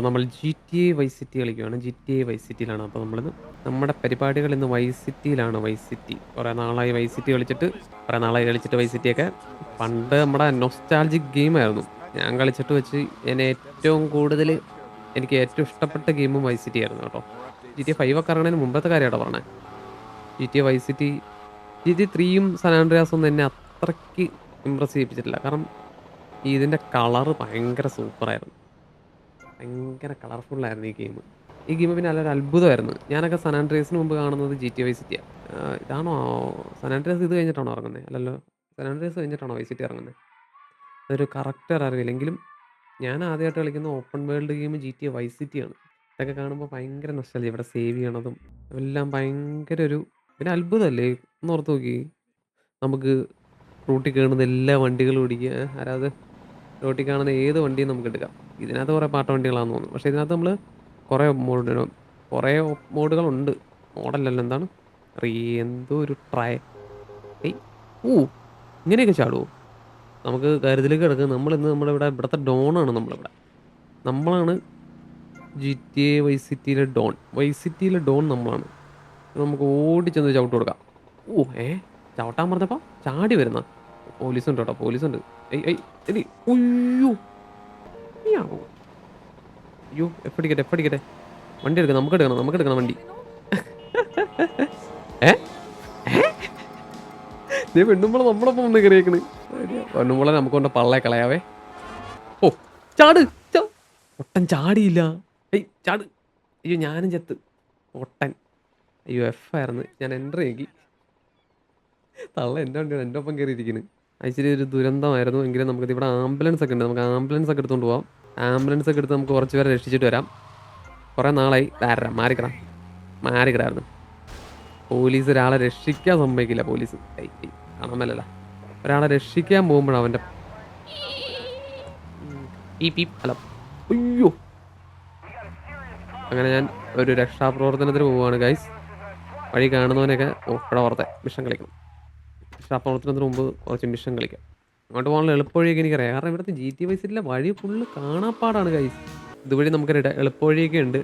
അപ്പോൾ നമ്മൾ G T A Vice City കളിക്കുകയാണ് ജി ടി എ വൈ സിറ്റിയിലാണ് അപ്പോൾ നമ്മൾ നമ്മുടെ പരിപാടികൾ ഇന്ന് വൈ സിറ്റിയിലാണ് വൈ സിറ്റി കുറേ നാളായി വൈ സിറ്റി കളിച്ചിട്ട് കുറേ നാളായി കളിച്ചിട്ട് വൈ സിറ്റിയൊക്കെ പണ്ട് നമ്മുടെ നൊസ്റ്റാൾജിക് ഗെയിമായിരുന്നു ഞാൻ കളിച്ചിട്ട് വെച്ച് എന്നെ ഏറ്റവും കൂടുതൽ എനിക്ക് ഏറ്റവും ഇഷ്ടപ്പെട്ട ഗെയിമും വൈ സിറ്റി ആയിരുന്നു കേട്ടോ. ജി ടി എ ഫൈവ് ഒക്കെ ഇറങ്ങുന്നതിന് മുമ്പത്തെ കാര്യമാണ് പറഞ്ഞത് G T A Vice City G T ത്രീയും സനാൻഡ്രിയാസും എന്നെ അത്രയ്ക്ക് ഇമ്പ്രസ് ചെയ്യിപ്പിച്ചിട്ടില്ല. കാരണം ഇതിന്റെ കളറ് ഭയങ്കര സൂപ്പറായിരുന്നു ഭയങ്കര കളർഫുള്ളായിരുന്നു ഈ ഗെയിം ഈ ഗെയിം പിന്നെ നല്ലൊരു അത്ഭുതമായിരുന്നു. ഞാനൊക്കെ സനാൻഡ്രിയസിന് മുമ്പ് കാണുന്നത് ജി ടി വൈ സിറ്റിയാണ് ഇതാണോ? സനാൻഡ്രിയസ് ഇത് കഴിഞ്ഞിട്ടാണോ ഇറങ്ങുന്നത് അല്ലല്ലോ സനാൻഡ്രിയസ് കഴിഞ്ഞിട്ടാണോ വൈ സിറ്റി ഇറങ്ങുന്നത് അതൊരു കറക്റ്റർ അറിയില്ലെങ്കിലും ഞാൻ ആദ്യമായിട്ട് കളിക്കുന്ന open world game G T Vice സിറ്റിയാണ് ഇതൊക്കെ കാണുമ്പോൾ ഭയങ്കര നഷ്ടമല്ലേ ഇവിടെ സേവ് ചെയ്യണതും എല്ലാം ഭയങ്കര ഒരു പിന്നെ അത്ഭുതമല്ലേ? ഒന്ന് ഓർത്ത് നോക്കി. നമുക്ക് റൂട്ടിൽ കയറുന്നത് എല്ലാ വണ്ടികളും ഓടിക്കുക. അതായത് റോട്ടിൽ കാണുന്ന ഏത് വണ്ടിയും നമുക്ക് എടുക്കാം. ഇതിനകത്ത് കുറേ പാട്ട വണ്ടികളാണെന്ന് തോന്നുന്നു. പക്ഷേ ഇതിനകത്ത് നമ്മൾ കുറേ മോഡ് കുറേ മോഡുകളുണ്ട്. മോഡലല്ല എന്താണ്? റീ എന്തോ ഒരു ട്രൈ ഏയ് ഓ ഇങ്ങനെയൊക്കെ ചാടുമോ നമുക്ക് കരുതലേക്ക് കിടക്കുക നമ്മളിന്ന് നമ്മുടെ ഇവിടെ ഇവിടുത്തെ ഡോണാണ് നമ്മളിവിടെ നമ്മളാണ് ജി ടി എ വൈ സിറ്റിയിലെ ഡോൺ. വൈ സിറ്റിയിലെ ഡോൺ നമ്മളാണ്. നമുക്ക് ഓടിച്ചെന്ന് ചവിട്ട് കൊടുക്കാം. ഓ ഏ ചവിട്ടാൻ പറഞ്ഞപ്പോൾ ചാടി വരുന്ന. കേട്ടോ പോലീസ് ഉണ്ട് എടി ഉയ്യോ. നീയാവോ അയ്യോ എപ്പടിക്കട്ടെ എപ്പടിക്കട്ടെ വണ്ടി എടുക്കാം നമുക്ക് എടുക്കണം നമുക്ക് എടുക്കണം വണ്ടി. ഏ? നീ പെണ്ണുമ്പോൾ നമ്മളൊപ്പം ഒന്ന് കയറിയേക്കണ്. പെണ്ണുമ്പോളെ നമുക്ക് കൊണ്ട് പള്ളേ കളയാവേ. ഓ ചാട്. ഒട്ടൻ ചാടിയില്ല. ഏയ് ചാട്. അയ്യോ ഞാനും ചെത്ത്. ഒട്ടൻ. അയ്യോ എഫ് ആയിരുന്നു. ഞാൻ എന്റർ ചെയ്യി. തള്ള എന്റെ വണ്ടിയാണ് എന്റെ ഒപ്പം കയറിയിരിക്കുന്നു ആക്ച്വലി ഒരു ദുരന്തമായിരുന്നു. എങ്കിലും നമുക്ക് ഇവിടെ ആംബുലൻസ് ഒക്കെ ഉണ്ട്. നമുക്ക് ആംബുലൻസ് ഒക്കെ എടുത്തുകൊണ്ട് പോവാം. ആംബുലൻസ് ഒക്കെ എടുത്ത് നമുക്ക് കുറച്ച് പേരെ രക്ഷിച്ചിട്ട് വരാം. കുറേ നാളായി. ആരാ മാറിക്കിടാം. മാറിക്കിടായിരുന്നു. പോലീസ് ഒരാളെ രക്ഷിക്കാൻ സമ്മതിക്കില്ല. പോലീസ്. മേലല്ല. ഒരാളെ രക്ഷിക്കാൻ പോകുമ്പോഴാണ് അവന്റെ ഈ അല്ല അയ്യോ. അങ്ങനെ ഞാൻ ഒരു രക്ഷാപ്രവർത്തനത്തിന് പോവുകയാണ് ഗൈസ് വഴി കാണുന്നവനൊക്കെ ഓ ഇവിടെ ഓർത്തെ വിഷം കളിക്കണം. രക്ഷാപ്രവർത്തനത്തിന് മുമ്പ് കുറച്ച് മിഷൻ കളിക്കാം. അങ്ങോട്ട് പോകാനുള്ള എളുപ്പവഴിയൊക്കെ എനിക്കറിയാം. കാരണം ഇവിടുത്തെ ജി ടി വൈസിലെ വഴി ഫുള്ള് കാണാപ്പാടാണ് കൈസ് ഇതുവഴി നമുക്കൊരു എളുപ്പവഴിയൊക്കെ ഉണ്ട്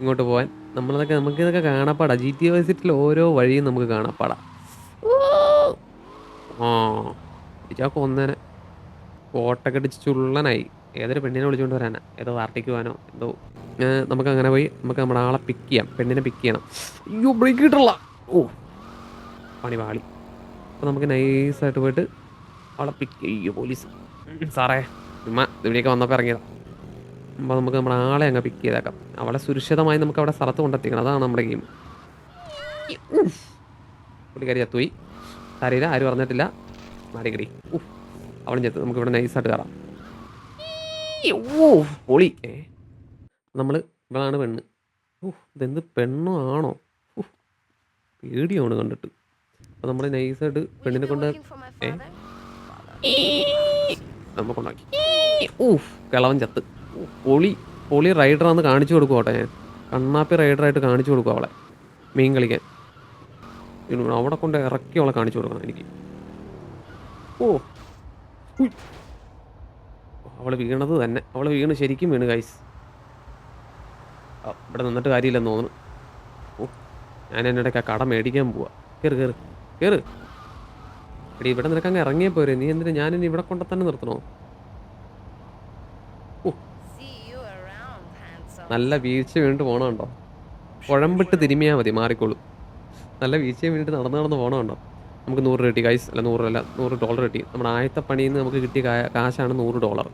ഇങ്ങോട്ട് പോകാൻ. നമ്മളതൊക്കെ നമുക്ക് ഇതൊക്കെ കാണാപ്പാടാ ജി ടി വൈസിറ്റിലെ ഓരോ വഴിയും നമുക്ക് കാണാപ്പാടാ. ആ ഇച്ചാ കൊന്നേനെ. കോട്ടൊക്കെ അടിച്ച് ചുള്ളനായി. ഏതൊരു പെണ്ണിനെ വിളിച്ചുകൊണ്ട് വരാനാ? ഏതോ പാർട്ടിക്ക് പോകാനോ? എന്തോ. നമുക്ക് അങ്ങനെ പോയി നമുക്ക് നമ്മുടെ ആളെ പിക്ക് ചെയ്യാം. പെണ്ണിനെ പിക്ക് ചെയ്യണം. അയ്യോ ബ്രേക്ക് കിട്ടുള്ള ഓ പണി പാളി. അപ്പോൾ നമുക്ക് നൈസായിട്ട് പോയിട്ട് അവളെ പിക്ക് ചെയ്യോ പോലീസ് സാറേ ചുമ്മാ ഇവിടെയൊക്കെ വന്നപ്പോൾ ഇറങ്ങിയതാണ് അപ്പോൾ നമുക്ക് നമ്മുടെ ആളെ അങ്ങ് പിക്ക് ചെയ്തേക്കാം. അവളെ സുരക്ഷിതമായി നമുക്ക് അവിടെ സ്ഥലത്ത് കൊണ്ടെത്തിക്കണം. അതാണ് നമ്മുടെ ഗെയിം പുള്ളിക്കാരി ചത്തുപോയി. സാരയില്ല ആരും പറഞ്ഞിട്ടില്ല മാറിക്കടി. ഉഫ്. അവളും ചെത്ത്. നമുക്ക് ഇവിടെ നൈസായിട്ട് കയറാം ഓ പൊളി. ഏ. നമ്മൾ ഇവളാണ് പെണ്ണ്. ഓ ഇതെന്ത് പെണ്ണോ ആണോ? പേടിയാണ് കണ്ടിട്ട്. അപ്പോൾ നമ്മൾ നൈസായിട്ട് പെണ്ണിനെ കൊണ്ട് നമ്മൾ കൊണ്ടാക്കി. ഊഫ് കിളവൻ ചത്ത്. പൊളി പൊളി റൈഡറാന്ന് കാണിച്ചു കൊടുക്കും അവിടെ ഞാൻ. കണ്ണാപ്പി റൈഡറായിട്ട് കാണിച്ചു കൊടുക്കും അവളെ. മീൻ കളിക്കാൻ. അവിടെ കൊണ്ട് ഇറക്കി അവളെ കാണിച്ചു കൊടുക്കണം എനിക്ക്. ഓ. അവൾ വീണത് തന്നെ. അവൾ വീണ് ശരിക്കും വീണ് കൈസ് ഇവിടെ നിന്നിട്ട് കാര്യമില്ലെന്ന് തോന്നുന്നു. ഓ ഞാൻ എന്നിടയ്ക്ക് ആ കട മേടിക്കാൻ പോവാ. കയറി കയറ് കയറ് എടി ഇവിടെ നിനക്ക് അങ്ങ് ഇറങ്ങിയേ പോരെ. നീ എന്തിനാ ഞാനിനി ഇവിടെ കൊണ്ടു തന്നെ നിർത്തണോ. നല്ല വീഴ്ച വീണിട്ട് പോണുണ്ടോ കുഴമ്പിട്ട് തിരുമിയാൽ മതി മാറിക്കോളൂ. നല്ല വീഴ്ച വീണിട്ട് നടന്ന് നടന്ന് പോണുണ്ടോ നമുക്ക് നൂറ് രൂപ കിട്ടി കൈസ് അല്ല നൂറ് അല്ല നൂറ് ഡോളർ കിട്ടി. നമ്മുടെ ആയത്തെ പണിയിൽ നിന്ന് നമുക്ക് കിട്ടിയ കാശാണ് നൂറ് ഡോളർ